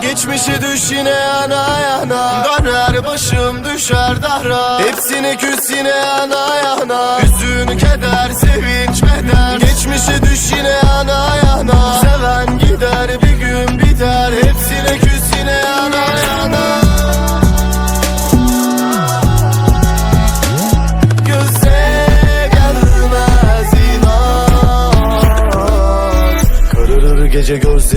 Geçmişe düş yine yana yana. Döner başım düşer dara Hepsine küs yine yana yana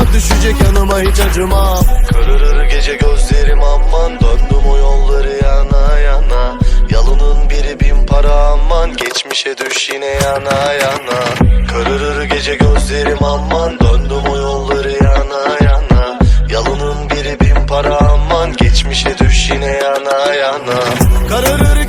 yanıma Düşecek yanıma hiç acımam Kararır gece gözlerim aman Döndüm o yolları yana yana. Yalının biri bin para aman Geçmişe düş yine yana yana. Kararır gece gözlerim aman Döndüm o yolları yana yana. Yalının biri bin para aman Geçmişe düş yine yana yana. Kararır